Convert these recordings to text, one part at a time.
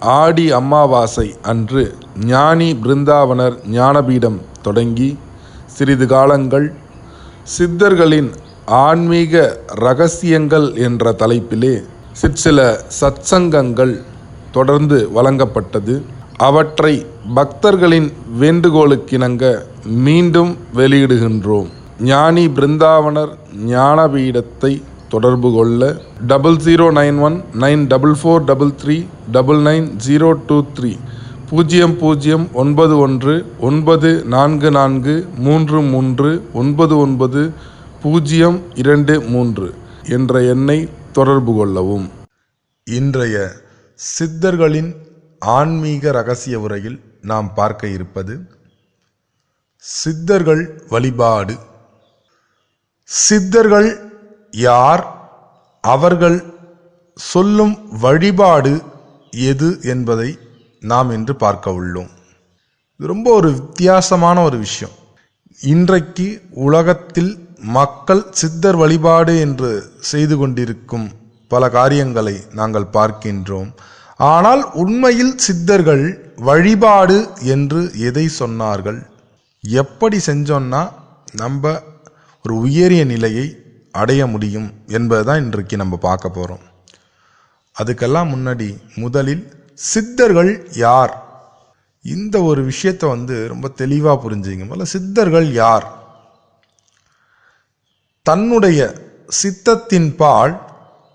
ஆடி அமாவாசை அன்று ஞானி பிருந்தாவனர் ஞானபீடம் தொடங்கி சிறிது காலங்கள் சித்தர்களின் ஆன்மீக ரகசியங்கள் என்ற தலைப்பிலே சிற்சில சத்சங்கங்கள் தொடர்ந்து வழங்கப்பட்டது. அவற்றை பக்தர்களின் வேண்டுகோளுக்கிணங்க மீண்டும் வெளியிடுகின்றோம். ஞானி பிருந்தாவனர் ஞானபீடத்தை தொடர்பு கொள்ள double zero nine one nine double four double three double nine zero two three பூஜ்ஜியம் பூஜ்ஜியம் ஒன்பது ஒன்று ஒன்பது நான்கு நான்கு மூன்று மூன்று ஒன்பது ஒன்பது பூஜ்ஜியம் இரண்டு மூன்று என்ற எண்ணை தொடர்பு கொள்ளவும். இன்றைய சித்தர்களின் ஆன்மீக ரகசிய உரையில் நாம் பார்க்க இருப்பது சித்தர்கள் வழிபாடு. சித்தர்கள் யார் அவர்கள் சொல்லும் வழிபாடு எது என்பதை நாம் இன்று பார்க்க உள்ளோம். இது ரொம்ப ஒரு வித்தியாசமான ஒரு விஷயம். இன்றைக்கு உலகத்தில் மக்கள் சித்தர் வழிபாடு என்று செய்து கொண்டிருக்கும் பல காரியங்களை நாங்கள் பார்க்கின்றோம். ஆனால் உண்மையில் சித்தர்கள் வழிபாடு என்று எதை சொன்னார்கள்? எப்படி செஞ்சோன்னா நம்ம ஒரு உயரிய நிலையை அடைய முடியும் என்பதுதான் இன்றைக்கு நம்ம பார்க்க போகிறோம் அதுக்கெல்லாம் முன்னாடி முதலில் சித்தர்கள் யார்? இந்த ஒரு விஷயத்தை வந்து ரொம்ப தெளிவாக புரிஞ்சுங்க. முதல்ல சித்தர்கள் யார்? தன்னுடைய சித்தத்தின் பால்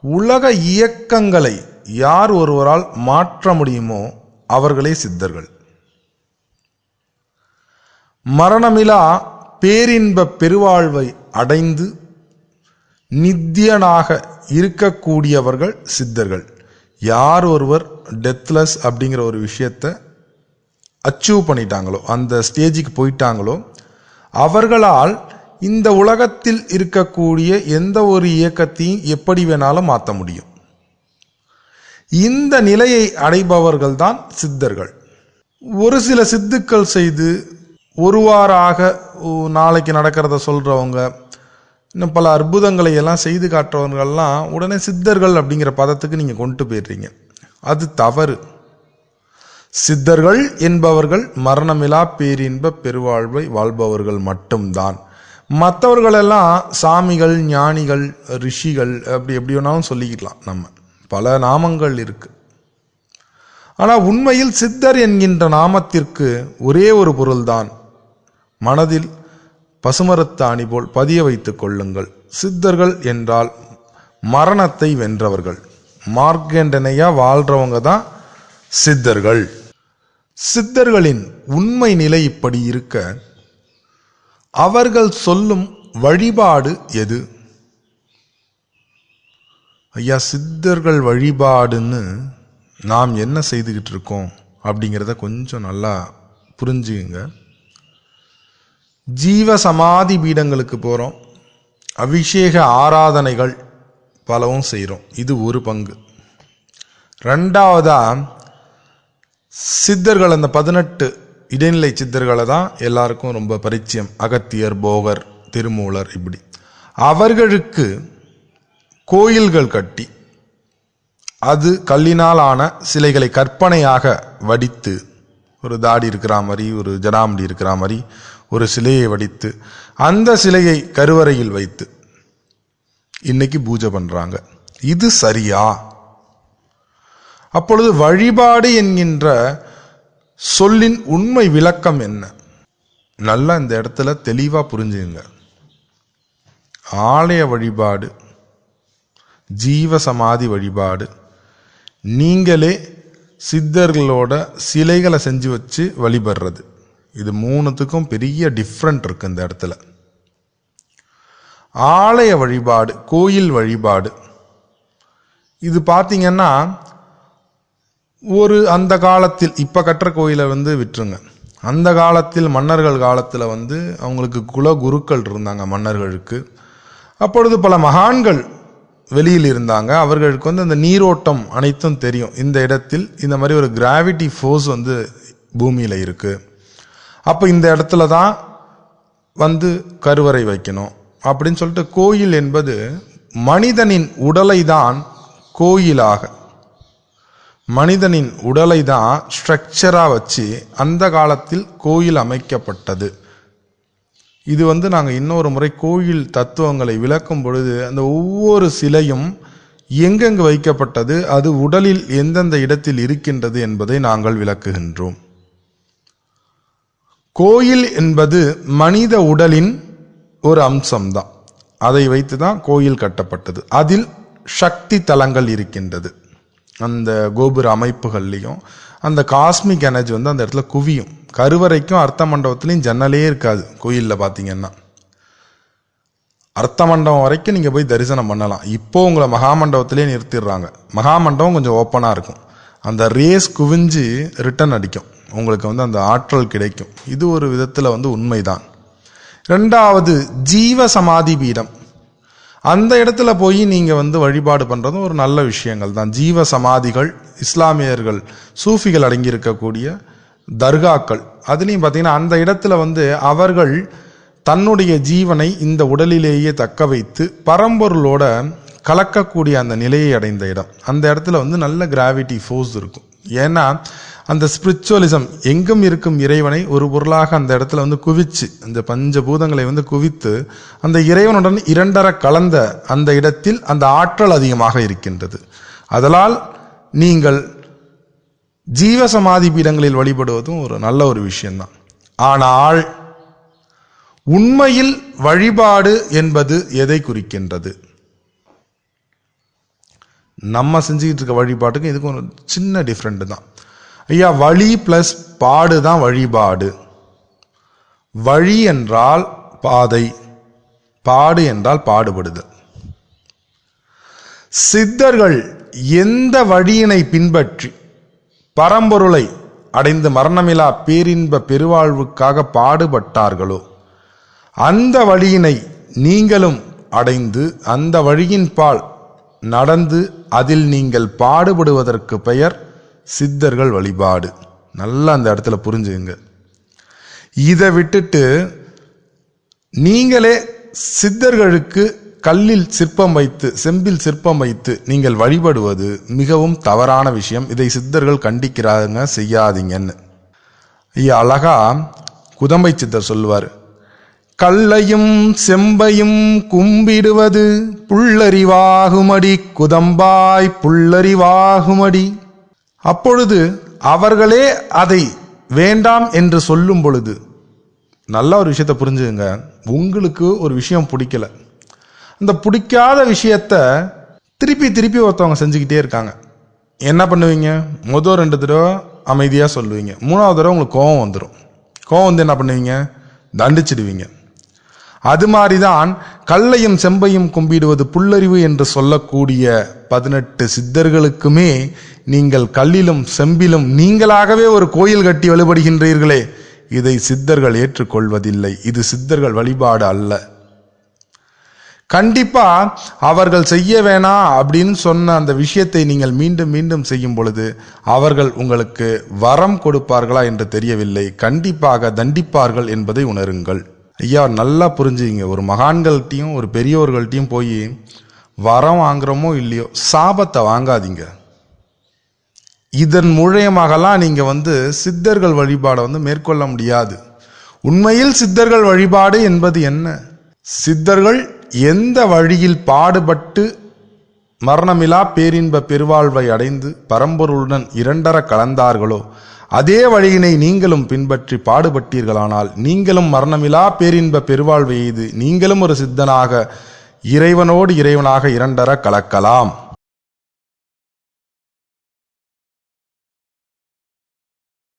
உலக இயக்கங்களை யார் ஒருவரால் மாற்ற முடியுமோ அவர்களே சித்தர்கள். மரணமிலா பேரின்ப பெருவாழ்வை அடைந்து நித்தியனாக இருக்கக்கூடியவர்கள் சித்தர்கள். யார் ஒருவர் டெத்லெஸ் அப்படிங்கிற ஒரு விஷயத்தை அச்சீவ் பண்ணிட்டாங்களோ அந்த ஸ்டேஜுக்கு போயிட்டாங்களோ அவர்களால் இந்த உலகத்தில் இருக்கக்கூடிய எந்த ஒரு இயக்கத்தையும் எப்படி வேணாலும் மாற்ற முடியும். இந்த நிலையை அடைபவர்கள் தான் சித்தர்கள். ஒரு சில சித்துக்கள் செய்து ஒரு வாராக நாளைக்கு நடக்கிறத சொல்கிறவங்க இன்னும் பல அற்புதங்களை எல்லாம் செய்து காட்டுறவர்கள்லாம் உடனே சித்தர்கள் அப்படிங்கிற பதத்துக்கு நீங்கள் கொண்டு போயிடுறீங்க. அது தவறு. சித்தர்கள் என்பவர்கள் மரணமிலா பேரின்ப பெருவாழ்வை வாழ்பவர்கள் மட்டும்தான். மற்றவர்களெல்லாம் சாமிகள் ஞானிகள் ரிஷிகள் அப்படி எப்படி வேணாலும் சொல்லிக்கலாம் நம்ம. பல நாமங்கள் இருக்கு. ஆனால் உண்மையில் சித்தர் என்கின்ற நாமத்திற்கு ஒரே ஒரு பொருள்தான். மனதில் பசுமரத்தாணி போல் பதிய வைத்துக் கொள்ளுங்கள். சித்தர்கள் என்றால் மரணத்தை வென்றவர்கள். மார்க்கண்டனையா வாழ்றவங்க தான் சித்தர்கள். சித்தர்களின் உண்மை நிலை இப்படி இருக்க அவர்கள் சொல்லும் வழிபாடு எது? ஐயா சித்தர்கள் வழிபாடுன்னு நாம் என்ன செய்துக்கிட்டு இருக்கோம் அப்படிங்கிறத கொஞ்சம் நல்லா புரிஞ்சுங்க ஜீவ சமாதி பீடங்களுக்கு போகிறோம் அபிஷேக ஆராதனைகள் பலவும் செய்கிறோம் இது ஒரு பங்கு. ரெண்டாவதாக சித்தர்கள் அந்த பதினெட்டு இடைநிலை சித்தர்களை தான் எல்லாருக்கும் ரொம்ப பரிச்சயம். அகத்தியர் போகர் திருமூலர் இப்படி. அவர்களுக்கு கோயில்கள் கட்டி அது கல்லினால் ஆன சிலைகளை கற்பனையாக வடித்து ஒரு தாடி இருக்கிற மாதிரி ஒரு ஜடாமுடி இருக்கிற மாதிரி ஒரு சிலையை வடித்து அந்த சிலையை கருவறையில் வைத்து இன்னைக்கு பூஜை பண்றாங்க. இது சரியா? அப்பொழுது வழிபாடு என்கின்ற சொல்லின் உண்மை விளக்கம் என்ன? நல்லா இந்த இடத்துல தெளிவாக புரிஞ்சுங்க. ஆலய வழிபாடு ஜீவ சமாதி வழிபாடு நீங்களே சித்தர்களோட சிலைகளை செஞ்சு வச்சு வழிபடுறது. இது மூணுத்துக்கும் பெரிய டிஃப்ரெண்ட் இருக்கு இந்த இடத்துல. ஆலய வழிபாடு கோயில் வழிபாடு. இது பார்த்தீங்கன்னா ஒரு அந்த காலத்தில் இப்போ கட்டுற கோயிலை வந்து விட்டுருங்க. அந்த காலத்தில் மன்னர்கள் காலத்தில் வந்து அவங்களுக்கு குல குருக்கள் இருந்தாங்க மன்னர்களுக்கு. அப்பொழுது பல மகான்கள் வெளியில் இருந்தாங்க. அவர்களுக்கு வந்து அந்த நீரோட்டம் அனைத்தும் தெரியும். இந்த இடத்தில் இந்த மாதிரி ஒரு கிராவிட்டி ஃபோர்ஸ் வந்து பூமியில் இருக்குது அப்போ இந்த இடத்துல தான் வந்து கருவறை வைக்கணும். அப்படின்னு சொல்லிட்டு கோயில் என்பது மனிதனின் உடலை தான் கோயிலாக. மனிதனின் உடலை தான் ஸ்ட்ரக்சராக வச்சு அந்த காலத்தில் கோயில் அமைக்கப்பட்டது. இது வந்து நாங்கள் இன்னொரு முறை கோயில் தத்துவங்களை விளக்கும் பொழுது அந்த ஒவ்வொரு சிலையும் எங்கெங்கு வைக்கப்பட்டது அது உடலில் எந்தெந்த இடத்தில் இருக்கின்றது என்பதை நாங்கள் விளக்குகின்றோம். கோயில் என்பது மனித உடலின் ஒரு அம்சம்தான். அதை வைத்து தான் கோயில் கட்டப்பட்டது. அதில் சக்தி தலங்கள் இருக்கின்றது. அந்த கோபுர அமைப்புகள்லையும் அந்த காஸ்மிக் எனர்ஜி வந்து அந்த இடத்துல குவியும். கருவறைக்கும் அர்த்த மண்டபத்துலேயும் ஜன்னலே இருக்காது கோயிலில் பார்த்தீங்கன்னா அர்த்த மண்டபம் வரைக்கும் நீங்கள் போய் தரிசனம் பண்ணலாம். இப்போ உங்களை மகாமண்டபத்திலே நிறுத்திடுறாங்க. மகாமண்டபம் கொஞ்சம் ஓப்பனாக இருக்கும். அந்த ரேஸ் குவிஞ்சு ரிட்டன் அடிக்கும். உங்களுக்கு வந்து அந்த ஆற்றல் கிடைக்கும். இது ஒரு விதத்தில் வந்து உண்மைதான். ரெண்டாவது ஜீவ சமாதி பீடம். அந்த இடத்துல போய் நீங்கள் வந்து வழிபாடு பண்ணுறதும் ஒரு நல்ல விஷயங்கள் தான். ஜீவ சமாதிகள் இஸ்லாமியர்கள் சூஃபிகள் அடங்கியிருக்கக்கூடிய தர்காக்கள். அதுலேயும் பார்த்தீங்கன்னா அந்த இடத்துல வந்து அவர்கள் தன்னுடைய ஜீவனை இந்த உடலிலேயே தக்க வைத்து பரம்பொருளோட கலக்கக்கூடிய அந்த நிலையை அடைந்த இடம். அந்த இடத்துல வந்து நல்ல கிராவிட்டி ஃபோர்ஸ் இருக்கும். ஏன்னா அந்த ஸ்பிரிச்சுவலிசம் எங்கும் இருக்கும் இறைவனை ஒரு பொருளாக அந்த இடத்துல வந்து குவிச்சு அந்த பஞ்சபூதங்களை வந்து குவித்து அந்த இறைவனுடன் இரண்டர கலந்த அந்த இடத்தில் அந்த ஆற்றல் அதிகமாக இருக்கின்றது. அதனால் நீங்கள் ஜீவசமாதி பீடங்களில் வழிபடுவதும் ஒரு நல்ல ஒரு விஷயம்தான். ஆனால் உண்மையில் வழிபாடு என்பது எதை குறிக்கின்றது? நம்ம செஞ்சுக்கிட்டு இருக்க வழிபாட்டுக்கு இதுக்கும் ஒரு சின்ன டிஃப்ரெண்ட் தான். ஐயா வழி ப்ளஸ் பாடு தான் வழிபாடு. வழி என்றால் பாதை. பாடு என்றால் பாடுபடுதல். சித்தர்கள் எந்த வழியினை பின்பற்றி பரம்பொருளை அடைந்து மரணமிலா பேரின்ப பெருவாழ்வுக்காக பாடுபட்டார்களோ அந்த வழியினை நீங்களும் அடைந்து அந்த வழியின் பால் நடந்து அதில் நீங்கள் பாடுபடுவதற்கு பெயர் சித்தர்கள் வழிபாடு. நல்லா அந்த இடத்துல புரிஞ்சுங்க இதை விட்டுட்டு நீங்களே சித்தர்களுக்கு கல்லில் சிற்பம் வைத்து செம்பில் சிற்பம் வைத்து நீங்கள் வழிபடுவது மிகவும் தவறான விஷயம். இதை சித்தர்கள் கண்டிக்கிறாங்க செய்யாதீங்கன்னு. ஐயா அழகா குதம்பை சித்தர் சொல்லுவார். கல்லையும் செம்பையும் கும்பிடுவது புள்ளறிவாகுமடி குதம்பாய் புள்ளறிவாகுமடி. அப்பொழுது அவர்களே அதை வேண்டாம் என்று சொல்லும் பொழுது நல்ல ஒரு விஷயத்தை புரிஞ்சுங்க உங்களுக்கு ஒரு விஷயம் பிடிக்கல. அந்த பிடிக்காத விஷயத்த திருப்பி திருப்பி ஒருத்தவங்க செஞ்சுக்கிட்டே இருக்காங்க. என்ன பண்ணுவீங்க? முதல் ரெண்டு தடவை அமைதியாக சொல்லுவீங்க. மூணாவது தடவை உங்களுக்கு கோவம் வந்துடும் கோவம் வந்து என்ன பண்ணுவீங்க? தண்டிச்சிடுவீங்க. அது மாதிரிதான் கல்லையும் செம்பையும் கும்பிடுவது புல்லறிவு என்று சொல்லக்கூடிய பதினெட்டு சித்தர்களுக்குமே நீங்கள் கல்லிலும் செம்பிலும் நீங்களாகவே ஒரு கோயில் கட்டி வழிபடுகின்றீர்களே. இதை சித்தர்கள் ஏற்றுக்கொள்வதில்லை. இது சித்தர்கள் வழிபாடு அல்ல. கண்டிப்பா அவர்கள் செய்ய வேணாம் அப்படின்னு சொன்ன அந்த விஷயத்தை நீங்கள் மீண்டும் மீண்டும் செய்யும் பொழுது அவர்கள் உங்களுக்கு வரம் கொடுப்பார்களா என்று தெரியவில்லை. கண்டிப்பாக தண்டிப்பார்கள் என்பதை உணருங்கள். ஐயா நல்லா புரிஞ்சுங்க ஒரு மகான்கள்கிட்டையும் ஒரு பெரியோர்கள்ட்டையும் போய் வரம் வாங்குறோமோ இல்லையோ சாபத்தை வாங்காதீங்க. இதன் மூலியமாகலாம் நீங்கள் வந்து சித்தர்கள் வழிபாடை வந்து மேற்கொள்ள முடியாது. உண்மையில் சித்தர்கள் வழிபாடு என்பது என்ன? சித்தர்கள் எந்த வழியில் பாடுபட்டு மரணமிலா பேரின்ப பெருவாழ்வை அடைந்து பரம்பொருளுடன் இரண்டர கலந்தார்களோ அதே வழியினை நீங்களும் பின்பற்றி பாடுபட்டீர்களானால் நீங்களும் மரணமிலா பேரின்ப பெருவாழ்வு எய்து நீங்களும் ஒரு சித்தனாக இறைவனோடு இறைவனாக இரண்டர கலக்கலாம்.